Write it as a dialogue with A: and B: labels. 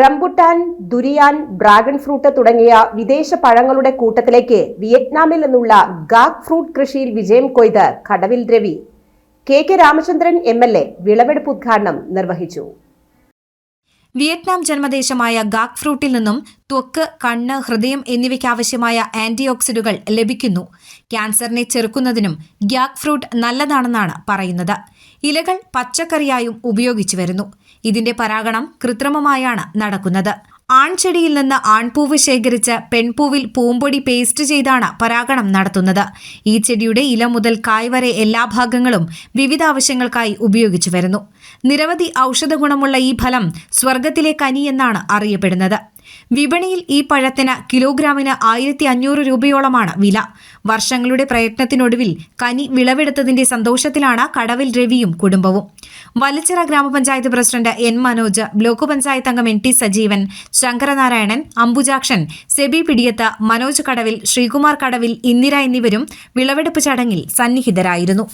A: Rambutan durian dragon fruit തുടങ്ങിയ വിദേശ പഴങ്ങളുടെ കൂട്ടത്തിലേക്ക് വിയറ്റ്നാമിൽ നിന്നുള്ള ഗാക് ഫ്രൂട്ട് കൃഷിയിൽ വിജയം കൊയ്ത് കടവിൽ Ravi K K Ramachandran M L A വിളവെടുപ്പ് ഉദ്ഘാടനം നിർവഹിച്ചു.
B: വിയറ്റ്നാം ജന്മദേശമായ ഗാക് ഫ്രൂട്ടിൽ നിന്നും ത്വക്ക് കണ്ണ് ഹൃദയം എന്നിവയ്ക്ക് ആവശ്യമായ ആന്റി ഓക്സിഡുകൾ ലഭിക്കുന്നു. ക്യാൻസറിനെ ചെറുക്കുന്നതിനും ഗാക് ഫ്രൂട്ട് നല്ലതാണെന്നാണ് പറയുന്നത്. ഇലകൾ പച്ചക്കറിയായും ഉപയോഗിച്ചു വരുന്നു. ഇതിന്റെ പരാഗണം കൃത്രിമമായാണ് നടക്കുന്നത്. ആൺചെടിയിൽ നിന്ന് ആൺപൂവ് ശേഖരിച്ച് പെൺപൂവിൽ പൂമ്പൊടി പേസ്റ്റ് ചെയ്താണ് പരാഗണം നടത്തുന്നത്. ഈ ചെടിയുടെ ഇല മുതൽ കായ് വരെ എല്ലാ ഭാഗങ്ങളും വിവിധ ആവശ്യങ്ങൾക്കായി ഉപയോഗിച്ചു വരുന്നു. നിരവധി ഔഷധ ഗുണമുള്ള ഈ ഫലം സ്വർഗത്തിലെ കനി എന്നാണ് അറിയപ്പെടുന്നത്. വിപണിയിൽ ഈ പഴത്തിന് കിലോഗ്രാമിന് ആയിരത്തി അഞ്ഞൂറ് രൂപയോളമാണ് വില. വർഷങ്ങളുടെ പ്രയത്നത്തിനൊടുവിൽ കനി വിളവെടുത്തതിന്റെ സന്തോഷത്തിലാണ് കടവിൽ രവിയും കുടുംബവും. വലച്ചിറ ഗ്രാമപഞ്ചായത്ത് president N Manoj block panchayat അംഗം എൻ ടി സജീവൻ ശങ്കരനാരായണൻ അംബുജാക്ഷൻ സെബി പിടിയത്ത് മനോജ് കടവിൽ ശ്രീകുമാർ കടവിൽ ഇന്ദിര എന്നിവരും വിളവെടുപ്പ് ചടങ്ങിൽ സന്നിഹിതരായിരുന്നു.